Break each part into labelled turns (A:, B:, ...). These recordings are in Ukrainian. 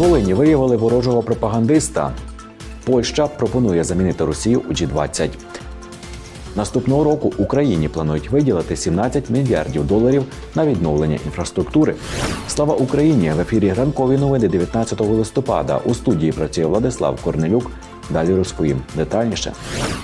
A: Волині виявили ворожого пропагандиста. Польща пропонує замінити Росію у G20. Наступного року Україні планують виділити 17 мільярдів доларів на відновлення інфраструктури. Слава Україні! В ефірі ранкові новини 19 листопада. У студії працює Владислав Корнелюк. Далі розповім детальніше.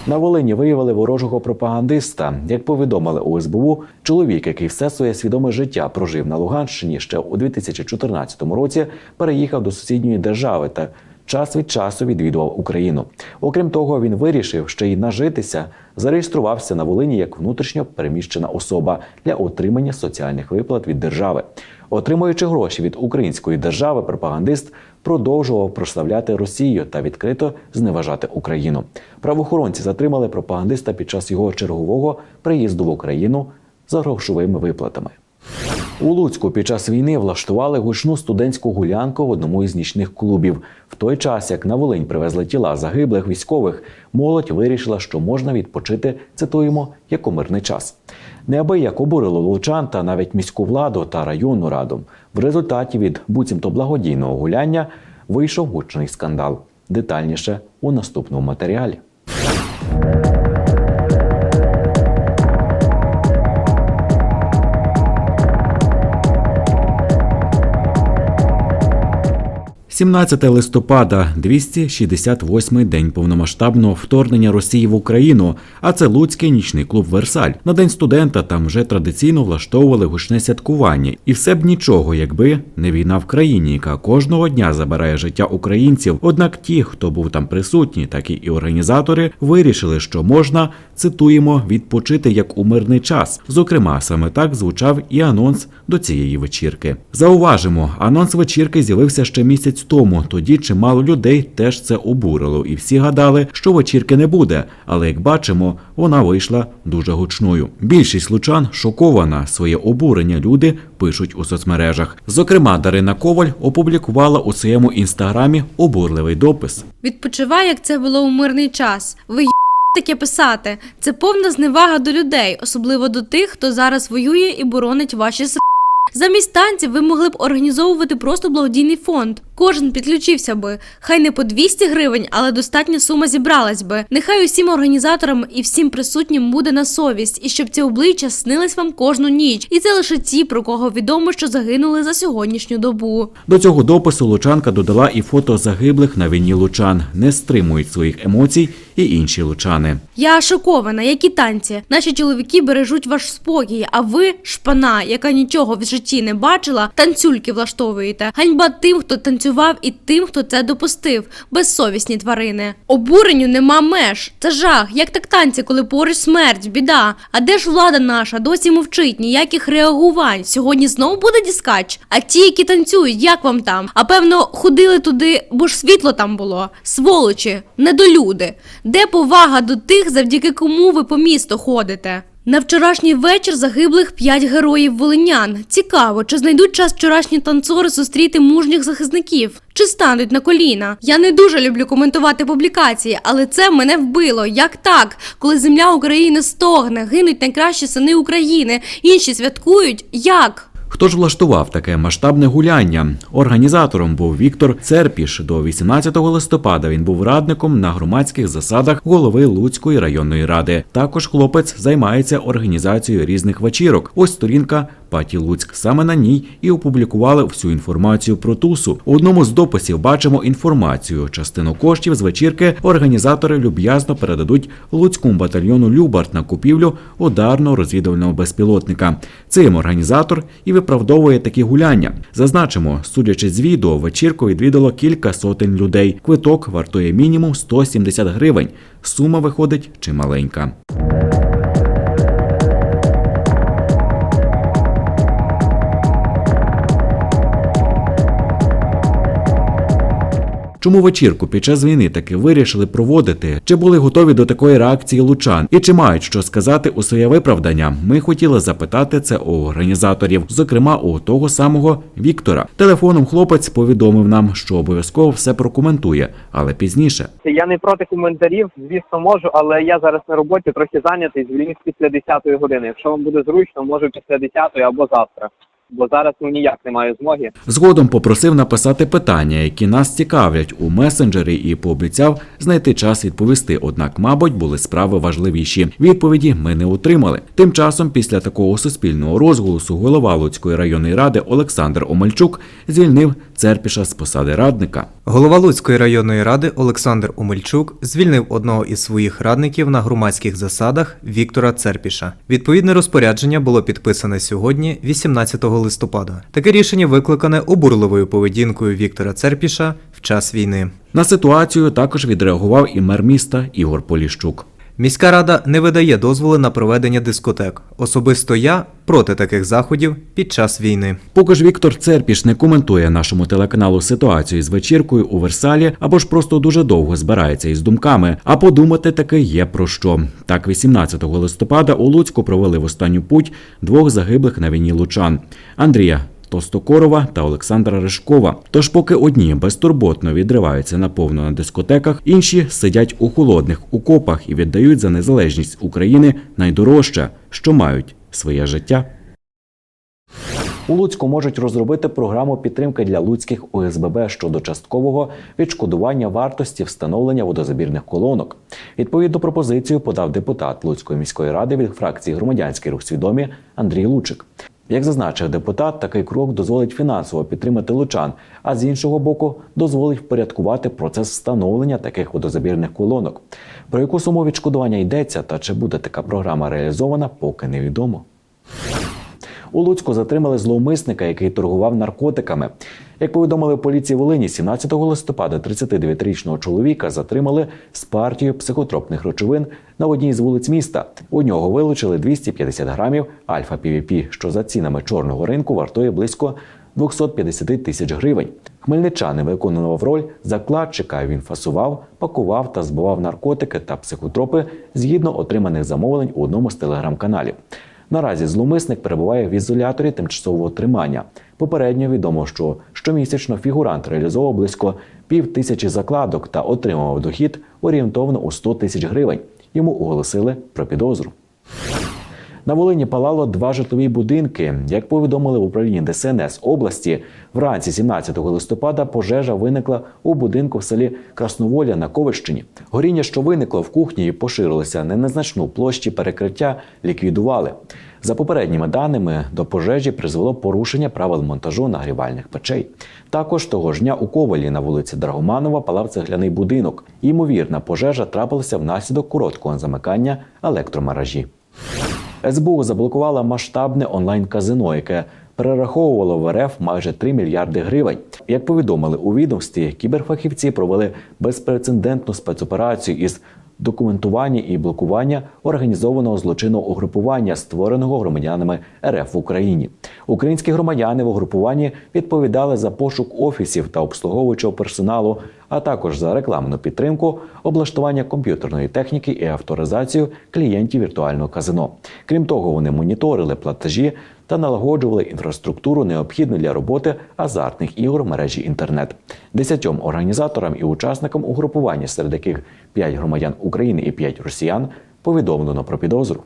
A: На Волині виявили ворожого пропагандиста. Як повідомили у СБУ, чоловік, який все своє свідоме життя прожив на Луганщині, ще у 2014 році переїхав до сусідньої держави та час від часу відвідував Україну. Окрім того, він вирішив ще й нажитися, зареєструвався на Волині як внутрішньо переміщена особа для отримання соціальних виплат від держави. Отримуючи гроші від української держави, пропагандист продовжував прославляти Росію та відкрито зневажати Україну. Правоохоронці затримали пропагандиста під час його чергового приїзду в Україну за грошовими виплатами. У Луцьку під час війни влаштували гучну студентську гулянку в одному із нічних клубів. В той час, як на Волинь привезли тіла загиблих військових, молодь вирішила, що можна відпочити, цитуємо, як у мирний час. Неабияк обурило лучан та навіть міську владу та районну раду. В результаті від буцімто благодійного гуляння вийшов гучний скандал. Детальніше у наступному матеріалі. – 17 листопада, 268-й день повномасштабного вторгнення Росії в Україну. А це Луцький нічний клуб Версаль. На день студента там вже традиційно влаштовували гучне святкування, і все б нічого, якби не війна в країні, яка кожного дня забирає життя українців. Однак ті, хто був там присутній, так і організатори, вирішили, що можна цитуємо відпочити як у мирний час. Зокрема, саме так звучав і анонс до цієї вечірки. Зауважимо, анонс вечірки з'явився ще місяць тому. Тоді чимало людей теж це обурило, і всі гадали, що вечірки не буде. Але як бачимо, вона вийшла дуже гучною. Більшість лучан шокована. Своє обурення люди пишуть у соцмережах. Зокрема, Дарина Коваль опублікувала у своєму інстаграмі обурливий допис.
B: Відпочивай, як це було у мирний час. Ви таке писати. Це повна зневага до людей, особливо до тих, хто зараз воює і боронить ваші с. Замість танців ви могли б організовувати просто благодійний фонд. Кожен підключився би. Хай не по 200 гривень, але достатня сума зібралась би. Нехай усім організаторам і всім присутнім буде на совість, і щоб ці обличчя снились вам кожну ніч. І це лише ті, про кого відомо, що загинули за сьогоднішню добу.
A: До цього допису Лучанка додала і фото загиблих на війні лучан. Не стримують своїх емоцій і інші лучани.
B: Я шокована, які танці. Наші чоловіки бережуть ваш спокій, а ви, шпана, яка нічого в житті не бачила, танцюльки влаштовуєте. Ганьба тим, хто танцював, і тим, хто це допустив. Безсовісні тварини. Обуренню нема меж. Це жах. Як так танці, коли поруч смерть, біда. А де ж влада наша? Досі мовчить, ніяких реагувань. Сьогодні знову буде діскач. А ті, які танцюють, як вам там? А певно, ходили туди, бо ж світло там було. Сволочі, недолюди. Де повага до тих, завдяки кому ви по місту ходите? На вчорашній вечір загиблих п'ять героїв волинян. Цікаво, чи знайдуть час вчорашні танцори зустріти мужніх захисників? Чи стануть на коліна? Я не дуже люблю коментувати публікації, але це мене вбило. Як так? Коли земля України стогне, гинуть найкращі сини України, інші святкують. Як?
A: Хто ж влаштував таке масштабне гуляння? Організатором був Віктор Церпіш. До 18 листопада він був радником на громадських засадах голови Луцької районної ради. Також хлопець займається організацією різних вечірок. Ось сторінка Паті Луцьк. Саме на ній і опублікували всю інформацію про тусу. У одному з дописів бачимо інформацію. Частину коштів з вечірки організатори люб'язно передадуть Луцькому батальйону Любарт на купівлю ударного розвідувального безпілотника. Цим організатор і виправдовує такі гуляння. Зазначимо, судячи з відео, вечірку відвідало кілька сотень людей. Квиток вартує мінімум 170 гривень. Сума виходить чималенька. Чому вечірку під час війни таки вирішили проводити? Чи були готові до такої реакції лучан? І чи мають що сказати у своє виправдання? Ми хотіли запитати це у організаторів, зокрема у того самого Віктора. Телефоном хлопець повідомив нам, що обов'язково все прокоментує, але пізніше.
C: Я не проти коментарів, звісно, можу, але я зараз на роботі трохи зайнятий, звільнюсь після 10-ї години. Якщо вам буде зручно, можу після 10-ї або завтра. Бо зараз ну ніяк не маю змоги.
A: Згодом попросив написати питання, які нас цікавлять у месенджері, і пообіцяв знайти час відповісти. Однак, мабуть, були справи важливіші. Відповіді ми не отримали. Тим часом, після такого суспільного розголосу, голова Луцької районної ради Олександр Омельчук звільнив Церпіша з посади радника.
D: Голова Луцької районної ради Олександр Омельчук звільнив одного із своїх радників на громадських засадах Віктора Церпіша. Відповідне розпорядження було підписане сьогодні, 18 листопада. Таке рішення викликане обурливою поведінкою Віктора Церпіша в час війни.
A: На ситуацію також відреагував і мер міста Ігор Поліщук.
D: Міська рада не видає дозволи на проведення дискотек. Особисто я проти таких заходів під час війни.
A: Поки ж Віктор Церпіш не коментує нашому телеканалу ситуацію з вечіркою у Версалі або ж просто дуже довго збирається із думками. А подумати таки є про що. Так, 18 листопада у Луцьку провели в останню путь двох загиблих на війні лучан Андрія. Тостокорова та Олександра Ришкова. Тож, поки одні безтурботно відриваються наповно на дискотеках, інші сидять у холодних окопах і віддають за незалежність України найдорожче, що мають своє життя. У Луцьку можуть розробити програму підтримки для луцьких ОСББ щодо часткового відшкодування вартості встановлення водозабірних колонок. Відповідну пропозицію подав депутат Луцької міської ради від фракції Громадянський рух свідомі Андрій Лучик. Як зазначив депутат, такий крок дозволить фінансово підтримати лучан, а з іншого боку, дозволить впорядкувати процес встановлення таких водозабірних колонок. Про яку суму відшкодування йдеться та чи буде така програма реалізована, поки невідомо. У Луцьку затримали зловмисника, який торгував наркотиками. Як повідомили поліції Волині, 17 листопада 39-річного чоловіка затримали з партією психотропних речовин на одній з вулиць міста. У нього вилучили 250 грамів альфа пвп що за цінами чорного ринку вартує близько 250 тисяч гривень. Хмельничанин виконував роль закладчика. Він фасував, пакував та збивав наркотики та психотропи згідно отриманих замовлень у одному з телеграм-каналів. Наразі зловмисник перебуває в ізоляторі тимчасового тримання. Попередньо відомо, що щомісячно фігурант реалізовував близько пів тисячі закладок та отримував дохід орієнтовно у 100 тисяч гривень. Йому оголосили про підозру. На Волині палало два житлові будинки. Як повідомили в управлінні ДСНС області, вранці 17 листопада пожежа виникла у будинку в селі Красноволя на Ковищині. Горіння, що виникло в кухні і поширилося на незначну площі перекриття, ліквідували. За попередніми даними, до пожежі призвело порушення правил монтажу нагрівальних печей. Також того ж дня у Ковалі на вулиці Драгоманова палав цегляний будинок. Ймовірна пожежа трапилася внаслідок короткого замикання електромеражі. СБУ заблокувала масштабне онлайн-казино, яке перераховувало в РФ майже 3 мільярди гривень. Як повідомили у відомстві, кіберфахівці провели безпрецедентну спецоперацію із документування і блокування організованого злочинного угрупування, створеного громадянами РФ в Україні. Українські громадяни в угрупуванні відповідали за пошук офісів та обслуговуючого персоналу, а також за рекламну підтримку, облаштування комп'ютерної техніки і авторизацію клієнтів віртуального казино. Крім того, вони моніторили платежі та налагоджували інфраструктуру, необхідну для роботи азартних ігор в мережі інтернет. Десятьом організаторам і учасникам угрупування, серед яких 5 громадян України і 5 росіян, повідомлено про підозру.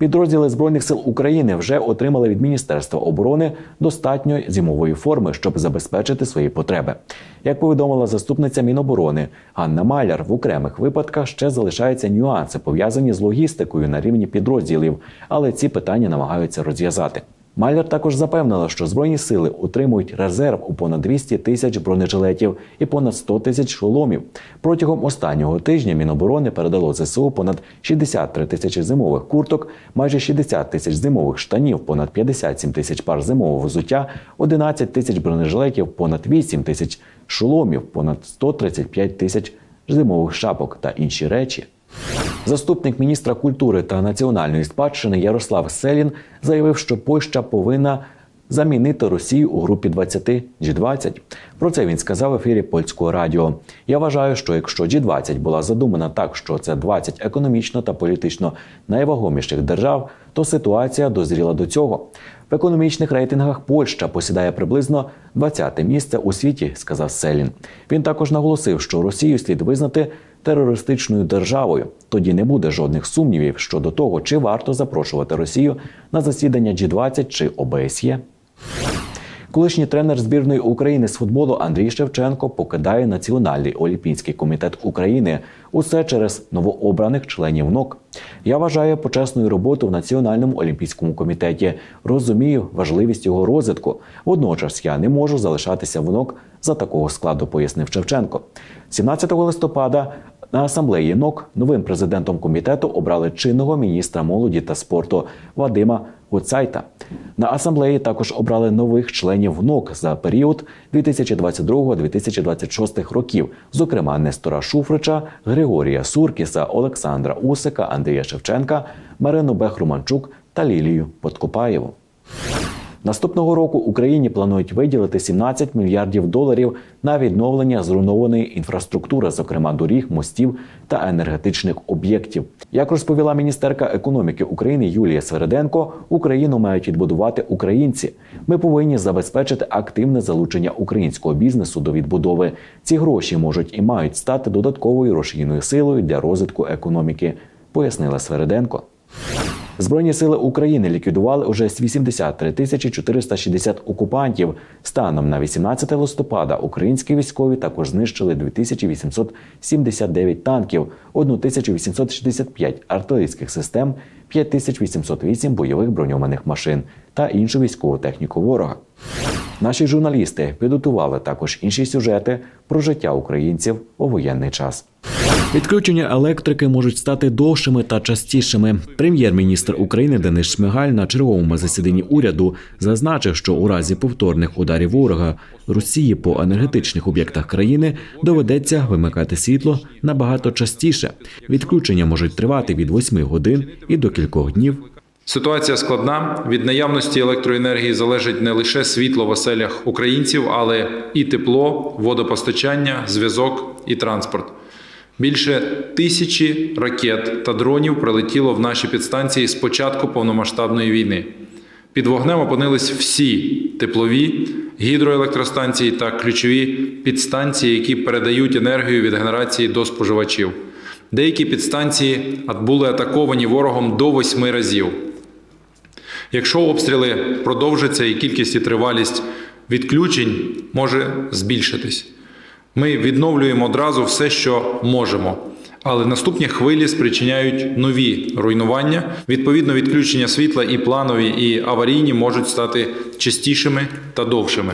A: Підрозділи збройних сил України вже отримали від Міністерства оборони достатньо зимової форми, щоб забезпечити свої потреби. Як повідомила заступниця Міноборони Ганна Маляр, в окремих випадках ще залишаються нюанси пов'язані з логістикою на рівні підрозділів, але ці питання намагаються розв'язати. Маляр також запевнила, що збройні сили утримують резерв у понад 200 тисяч бронежилетів і понад 100 тисяч шоломів. Протягом останнього тижня Міноборони передало ЗСУ понад 63 тисячі зимових курток, майже 60 тисяч зимових штанів, понад 57 тисяч пар зимового взуття, 11 тисяч бронежилетів, понад 8 тисяч шоломів, понад 135 тисяч зимових шапок та інші речі. Заступник міністра культури та національної спадщини Ярослав Селін заявив, що Польща повинна замінити Росію у групі 20 G20. Про це він сказав в ефірі польського радіо. Я вважаю, що якщо G20 була задумана так, що це 20 економічно та політично найвагоміших держав, то ситуація дозріла до цього. В економічних рейтингах Польща посідає приблизно 20-те місце у світі, сказав Селін. Він також наголосив, що Росію слід визнати терористичною державою. Тоді не буде жодних сумнівів щодо того, чи варто запрошувати Росію на засідання G20 чи ОБСЄ. Колишній тренер збірної України з футболу Андрій Шевченко покидає Національний олімпійський комітет України. Усе через новообраних членів НОК. Я вважаю почесною роботу в Національному олімпійському комітеті. Розумію важливість його розвитку. Водночас я не можу залишатися в НОК за такого складу, пояснив Шевченко. 17 листопада на асамблеї НОК новим президентом комітету обрали чинного міністра молоді та спорту Вадима Гуцайта. На асамблеї також обрали нових членів НОК за період 2022-2026 років, зокрема Нестора Шуфрича, Григорія Суркіса, Олександра Усика, Андрія Шевченка, Марину Бехруманчук та Лілію Подкопаєву. Наступного року Україні планують виділити 17 мільярдів доларів на відновлення зруйнованої інфраструктури, зокрема доріг, мостів та енергетичних об'єктів. Як розповіла міністерка економіки України Юлія Свереденко, Україну мають відбудувати українці. Ми повинні забезпечити активне залучення українського бізнесу до відбудови. Ці гроші можуть і мають стати додатковою рушійною силою для розвитку економіки, пояснила Свереденко. Збройні сили України ліквідували уже 83 тисячі 460 окупантів. Станом на 18 листопада українські військові також знищили 2879 танків, 1865 артилерійських систем, 5808 бойових броньованих машин та іншу військову техніку ворога. Наші журналісти підготували також інші сюжети про життя українців у воєнний час. Відключення електрики можуть стати довшими та частішими. Прем'єр-міністр України Денис Шмигаль на черговому засіданні уряду зазначив, що у разі повторних ударів ворога Росії по енергетичних об'єктах країни доведеться вимикати світло набагато частіше. Відключення можуть тривати від 8 годин і до кількох днів.
E: Ситуація складна. Від наявності електроенергії залежить не лише світло в оселях українців, але і тепло, водопостачання, зв'язок і транспорт. Більше тисячі ракет та дронів прилетіло в наші підстанції з початку повномасштабної війни. Під вогнем опинились всі теплові, гідроелектростанції та ключові підстанції, які передають енергію від генерації до споживачів. Деякі підстанції були атаковані ворогом до восьми разів. Якщо обстріли продовжаться і кількість і тривалість відключень може збільшитись. Ми відновлюємо одразу все, що можемо. Але наступні хвилі спричиняють нові руйнування. Відповідно, відключення світла і планові, і аварійні можуть стати частішими та довшими.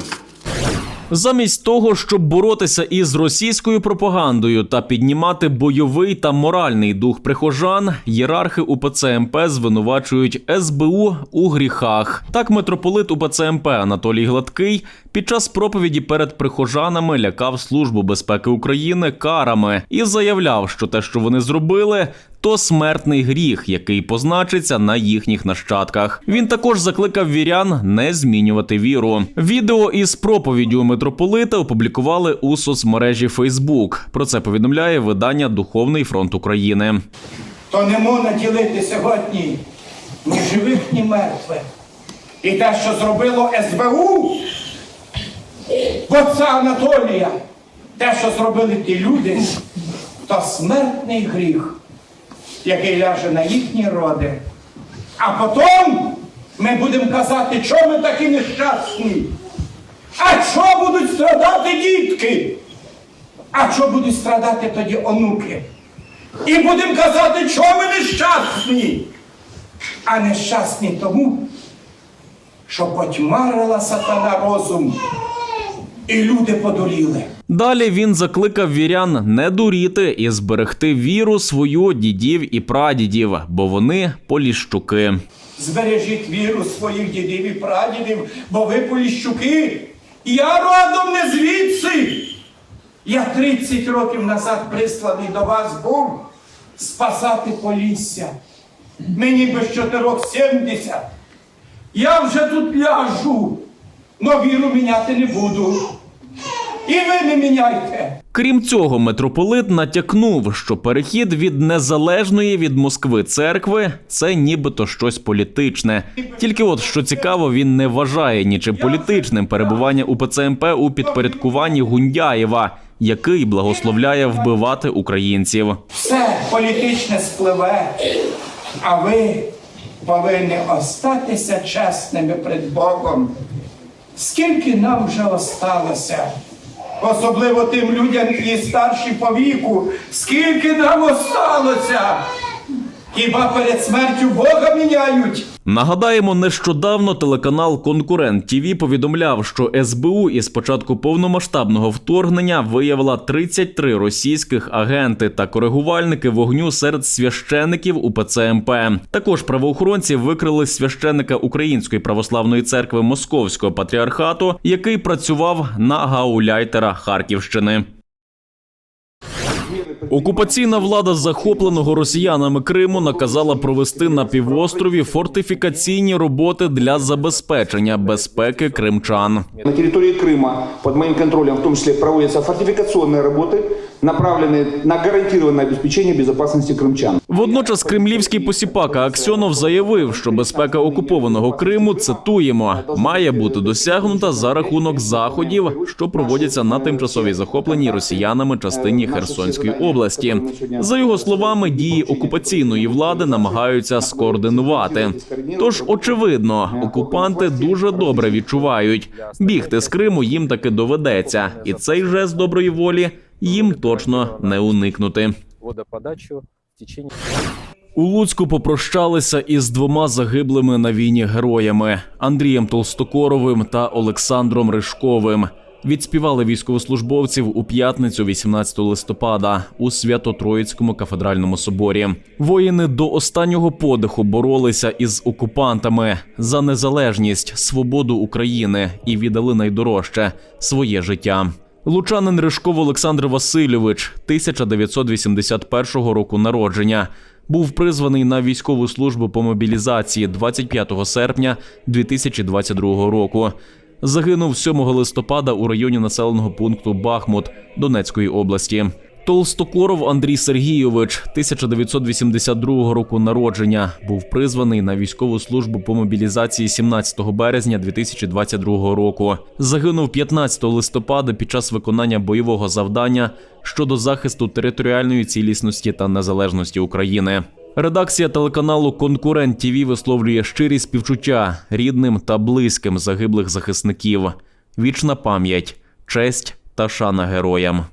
F: Замість того, щоб боротися із російською пропагандою та піднімати бойовий та моральний дух прихожан, єрархи УПЦ МП звинувачують СБУ у гріхах. Так митрополит УПЦ МП Анатолій Гладкий під час проповіді перед прихожанами лякав Службу безпеки України карами і заявляв, що те, що вони зробили, то смертний гріх, який позначиться на їхніх нащадках. Він також закликав вірян не змінювати віру. Відео із проповіддю митрополита опублікували у соцмережі Фейсбук. Про це повідомляє видання Духовний фронт України.
G: то не можна ділити сьогодні ні живих, ні мертвих. І те, що зробило СБУ, отця Анатолія, те, що зробили ті люди, то смертний гріх, який ляже на їхні роди. А потім ми будемо казати, що ми такі нещасні. А що будуть страдати дітки? А що будуть страдати тоді онуки? І будемо казати, що ми нещасні. А нещасні тому, що потьмарила сатана розум, і люди подуріли.
F: Далі він закликав вірян не дуріти і зберегти віру свою дідів і прадідів, бо вони поліщуки.
G: Збережіть віру своїх дідів і прадідів, бо ви поліщуки. Я родом не звідси. Я 30 років назад присланий до вас був спасати Полісся. Мені без чотирьох 70. Я вже тут ляжу, но віру міняти не буду. І ви не міняйте.
F: Крім цього, митрополит натякнув, що перехід від незалежної від Москви церкви це нібито щось політичне. Тільки от що цікаво, він не вважає нічим політичним перебування УПЦ МП у підпорядкуванні Гундяєва. який благословляє вбивати українців.
G: Все політичне спливе, а ви повинні остатися чесними перед Богом. Скільки нам вже осталося, особливо тим людям, які старші по віку, скільки нам осталося? Хіба перед смертю Бога міняють?
F: Нагадаємо, нещодавно телеканал Конкурент ТІВІ повідомляв, що СБУ із початку повномасштабного вторгнення виявила 33 російських агенти та коригувальники вогню серед священиків УПЦ МП. Також правоохоронці викрили священика Української православної церкви Московського патріархату, який працював на гауляйтера Харківщини. Окупаційна влада захопленого росіянами Криму наказала провести на півострові фортифікаційні роботи для забезпечення безпеки кримчан.
H: На территории Крыма под моим контролем в том числе проводятся фортификационные работы, направленные на гарантированное обеспечение безопасности крымчан.
F: Водночас кремлівський посіпака Аксьонов заявив, що безпека окупованого Криму цитуємо має бути досягнута за рахунок заходів, що проводяться на тимчасовій захопленій росіянами частині Херсонської області. За його словами, дії окупаційної влади намагаються скоординувати. Тож, очевидно, окупанти дуже добре відчувають, бігти з Криму їм таки доведеться, і цей жест доброї волі їм точно не уникнути.
I: водоподачу в течение
F: У Луцьку попрощалися із двома загиблими на війні героями Андрієм Толстокоровим та Олександром Ришковим. Відспівали військовослужбовців у п'ятницю, 18 листопада, у Свято-Троїцькому кафедральному соборі. Воїни до останнього подиху боролися із окупантами за незалежність, свободу України і віддали найдорожче своє життя. Лучанин Ришков Олександр Васильович, 1981 року народження, був призваний на військову службу по мобілізації 25 серпня 2022 року. Загинув 7 листопада у районі населеного пункту Бахмут Донецької області. Толстокоров Андрій Сергійович, 1982 року народження, був призваний на військову службу по мобілізації 17 березня 2022 року. Загинув 15 листопада під час виконання бойового завдання щодо захисту територіальної цілісності та незалежності України. Редакція телеканалу Конкурент ТІВІ висловлює щирі співчуття рідним та близьким загиблих захисників. Вічна пам'ять, честь та шана героям.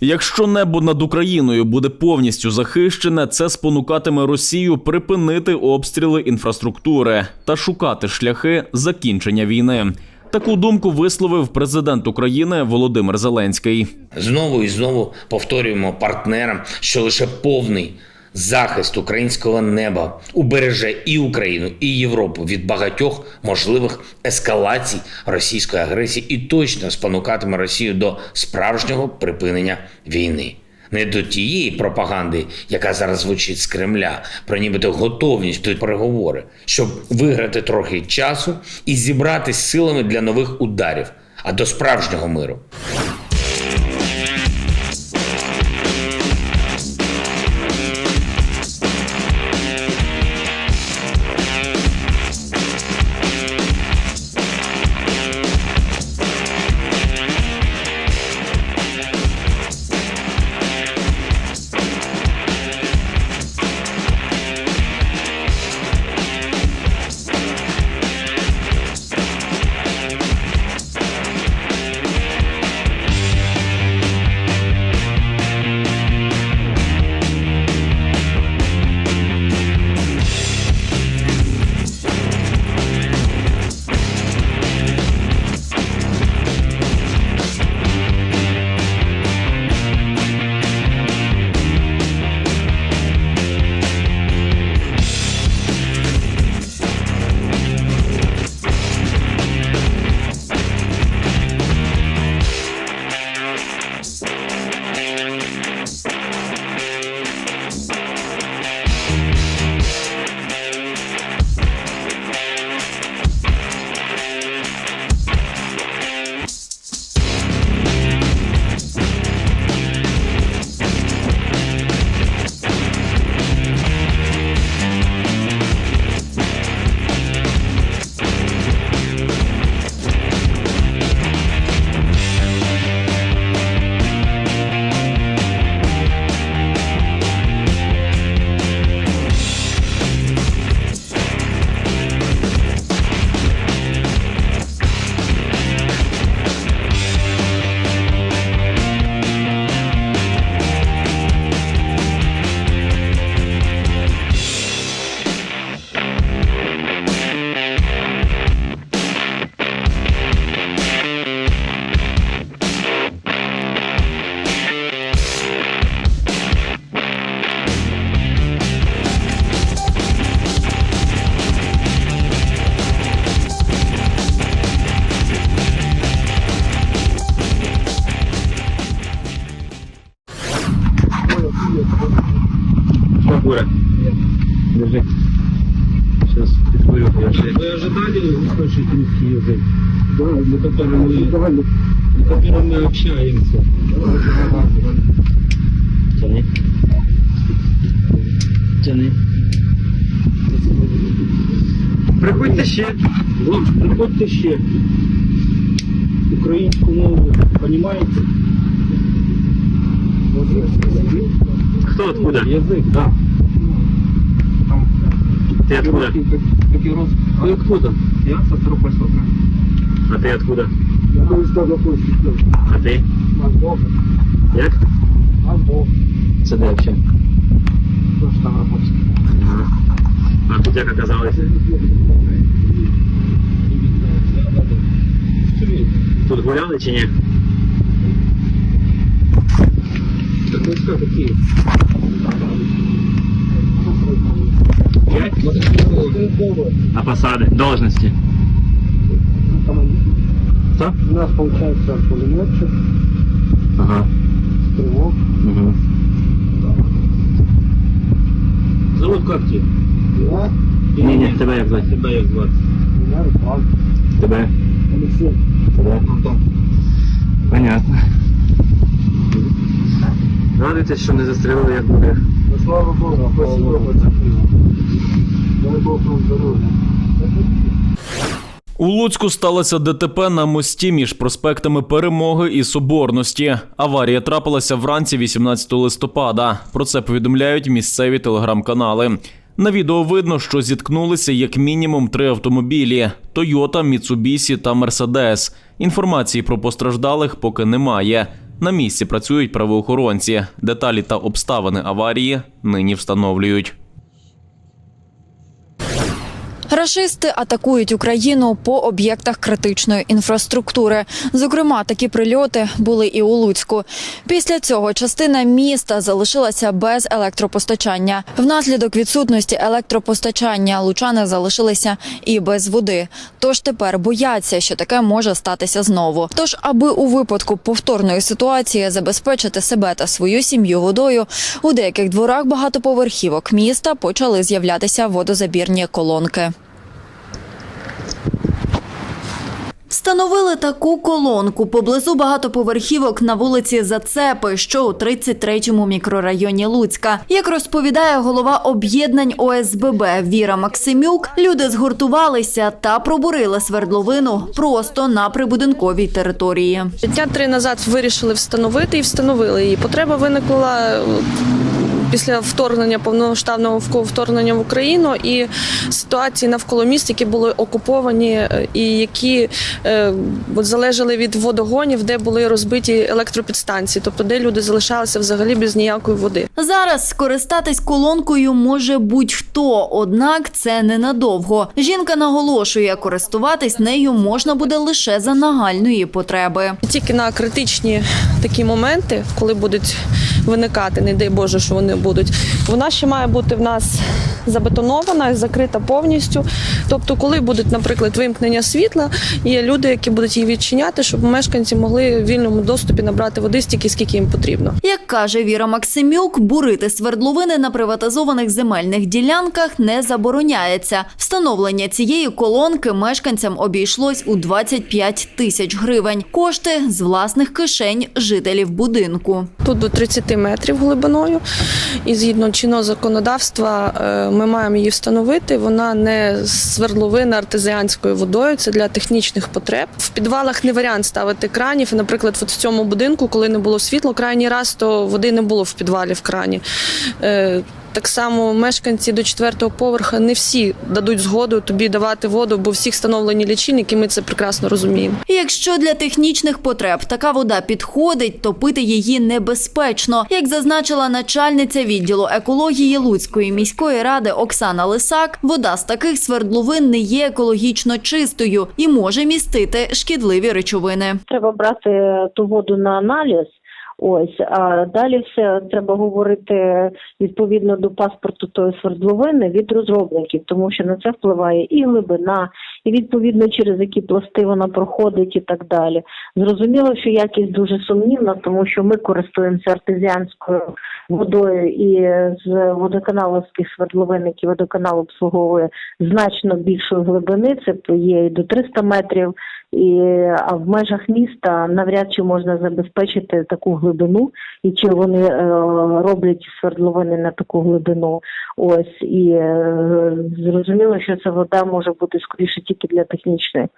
F: Якщо небо над Україною буде повністю захищене, це спонукатиме Росію припинити обстріли інфраструктури та шукати шляхи закінчення війни. Таку думку висловив президент України Володимир Зеленський.
J: Знову і знову повторюємо партнерам, що лише повний захист українського неба убереже і Україну, і Європу від багатьох можливих ескалацій російської агресії і точно спонукатиме Росію до справжнього припинення війни. Не до тієї пропаганди, яка зараз звучить з Кремля, про нібито готовність до переговори, щоб виграти трохи часу і зібратись силами для нових ударів, а до справжнього миру.
I: Мы, на котором мы общаемся. Тяни. Тяни. Приходьте ще. Хлопці, приходьте ще. Українську мову, понимаете? Кто откуда? Язык, да. Ты откуда? Ты откуда? Я со Ставропольского края. А ты откуда? А ты? Як? Це де вообще? А тут як оказалось? Тут гуляли чи ні? Так войска какие? А посады, должности? Что?
C: У нас получается пулеметчик,
I: Ага.
C: стрелок.
I: Угу. Зовут как тебя?
C: Я,
I: Ні, ні, тебе як звати? Тебе як звати?
C: меня Руслан.
I: Тебе?
C: Алексей.
I: Тебе? Понятно. Радуйтесь, що не застрелили як буде.
C: Ну, слава Богу, спасибо. Дай Бог вам здоровья.
F: У Луцьку сталося ДТП на мості між проспектами Перемоги і Соборності. Аварія трапилася вранці 18 листопада. Про це повідомляють місцеві телеграм-канали. На відео видно, що зіткнулися як мінімум три автомобілі: Тойота, Міцубісі та Мерседес. Інформації про постраждалих поки немає. На місці працюють правоохоронці. Деталі та обставини аварії нині встановлюють.
K: Рашисти атакують Україну по об'єктах критичної інфраструктури. Зокрема, такі прильоти були і у Луцьку. Після цього частина міста залишилася без електропостачання. Внаслідок відсутності електропостачання лучани залишилися і без води. Тож тепер бояться, що таке може статися знову. Тож, аби у випадку повторної ситуації забезпечити себе та свою сім'ю водою, у деяких дворах багатоповерхівок міста почали з'являтися водозабірні колонки. Встановили таку колонку поблизу багатоповерхівок на вулиці Зацепи, що у 33-му мікрорайоні Луцька. Як розповідає голова об'єднань ОСББ Віра Максимюк, люди згуртувалися та пробурили свердловину просто на прибудинковій території.
L: Дня три назад вирішили встановити і встановили її. Потреба виникла після вторгнення повномасштабного вторгнення в Україну і ситуації навколо міст, які були окуповані е, і які е, залежали від водогонів, де були розбиті електропідстанції, тобто де люди залишалися взагалі без ніякої води.
K: Зараз скористатись колонкою може будь-хто, однак це ненадовго. Жінка наголошує, користуватись нею можна буде лише за нагальної потреби.
L: Тільки на критичні такі моменти, коли будуть виникати, не дай Боже, що вони будуть, вона ще має бути в нас забетонована і закрита повністю. Тобто, коли будуть, наприклад, вимкнення світла, є люди, які будуть її відчиняти, щоб мешканці могли в вільному доступі набрати води стільки, скільки їм потрібно.
K: Як каже Віра Максимюк, бурити свердловини на приватизованих земельних ділянках не забороняється. Встановлення цієї колонки мешканцям обійшлось у 25 тисяч гривень. Кошти з власних кишень жителів будинку.
L: Тут до 30 метрів глибиною, і згідно чинного законодавства е, ми маємо її встановити. Вона не свердловина артезіанською водою, це для технічних потреб. В підвалах не варіант ставити кранів. Наприклад, в цьому будинку, коли не було світла, крайній раз то води не було в підвалі в крані. Е, Так само мешканці до четвертого поверха не всі дадуть згоду тобі давати воду, бо всіх встановлені лічильники, ми це прекрасно розуміємо.
K: Якщо для технічних потреб така вода підходить, то пити її небезпечно. Як зазначила начальниця відділу екології Луцької міської ради Оксана Лисак, вода з таких свердловин не є екологічно чистою і може містити шкідливі речовини.
M: Треба брати ту воду на аналіз. Ось, а далі все треба говорити відповідно до паспорту тої свердловини від розробників, тому що на це впливає і глибина, і відповідно через які пласти вона проходить і так далі. Зрозуміло, що якість дуже сумнівна, тому що ми користуємося артезіанською водою і з водоканаловських свердловин, які водоканал обслуговує значно більшої глибини. Це є і до 300 метрів. І а в межах міста навряд чи можна забезпечити таку глибину, і чи вони е, роблять свердловини на таку глибину. Ось і е, зрозуміло, що ця вода може бути скоріше тільки для технічної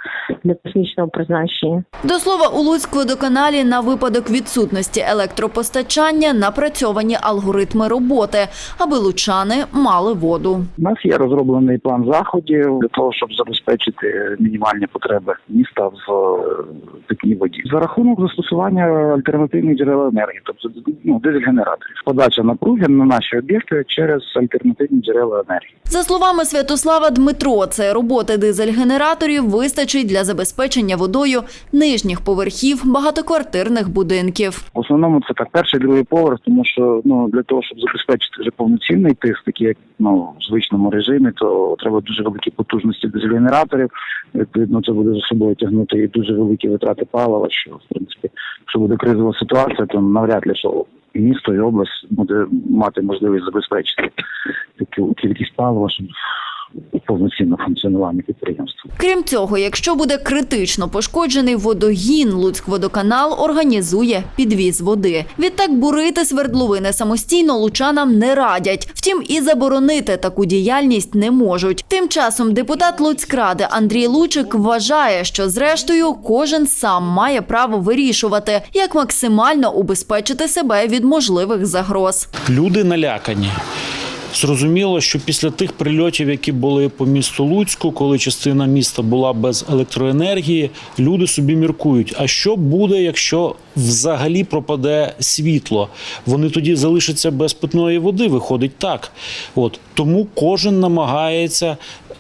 M: для технічного призначення.
K: До слова, у Луцькводоканалі на випадок відсутності електропостачання напрацьовані алгоритми роботи, аби лучани мали воду.
N: У нас є розроблений план заходів для того, щоб забезпечити мінімальні потреби міста в е, питній воді за рахунок застосування альтернативних джерел енергії, тобто ну, дизель-генераторів. Подача напруги на наші об'єкти через альтернативні джерела енергії.
K: За словами Святослава Дмитро, це роботи дизель-генераторів вистачить для забезпечення водою нижніх поверхів багатоквартирних будинків.
N: В основному це так перший другий поверх, тому що ну для того, щоб забезпечити вже повноцінний тиск, такий як ну в звичному режимі, то треба дуже великі потужності дизель-генераторів. Відповідно, це буде за собою тягнути і дуже великі витрати палива. Що в принципі, якщо буде кризова ситуація, то навряд ли що місто і область буде мати можливість забезпечити таку кількість палива, щоб повноцінно функціонування підприємства.
K: Крім цього, якщо буде критично пошкоджений водогін, Луцькводоканал організує підвіз води. Відтак бурити свердловини самостійно лучанам не радять. Втім, і заборонити таку діяльність не можуть. Тим часом депутат Луцькради Андрій Лучик вважає, що зрештою кожен сам має право вирішувати, як максимально убезпечити себе від можливих загроз.
O: Люди налякані. Зрозуміло, що після тих прильотів, які були по місту Луцьку, коли частина міста була без електроенергії, люди собі міркують. А що буде, якщо взагалі пропаде світло? Вони тоді залишаться без питної води. Виходить так. От тому кожен намагається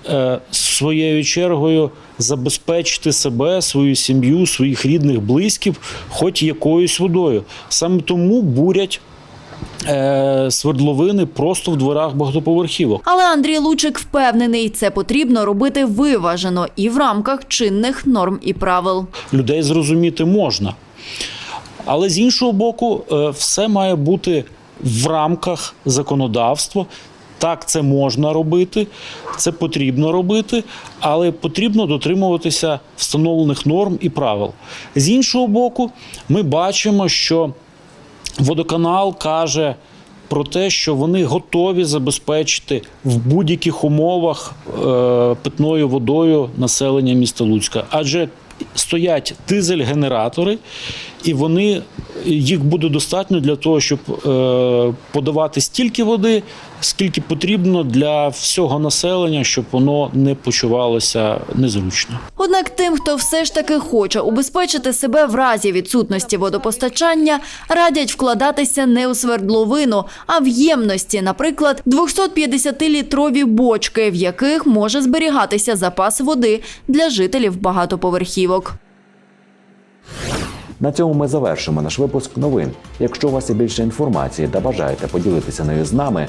O: е, своєю чергою забезпечити себе, свою сім'ю, своїх рідних, близьких, хоч якоюсь водою. Саме тому бурять свердловини просто в дворах багатоповерхівок.
K: Але Андрій Лучик впевнений, це потрібно робити виважено і в рамках чинних норм і правил.
O: Людей зрозуміти можна. Але з іншого боку, е, все має бути в рамках законодавства. Так, це можна робити, це потрібно робити, але потрібно дотримуватися встановлених норм і правил. З іншого боку, ми бачимо, що водоканал каже про те, що вони готові забезпечити в будь-яких умовах е, питною водою населення міста Луцька, адже стоять дизель-генератори, і вони їх буде достатньо для того, щоб е, подавати стільки води, скільки потрібно для всього населення, щоб воно не почувалося незручно.
K: Однак тим, хто все ж таки хоче убезпечити себе в разі відсутності водопостачання, радять вкладатися не у свердловину, а в ємності, наприклад, 250-літрові бочки, в яких може зберігатися запас води для жителів багатоповерхівок.
A: На цьому ми завершимо наш випуск новин. Якщо у вас є більше інформації та бажаєте поділитися нею з нами,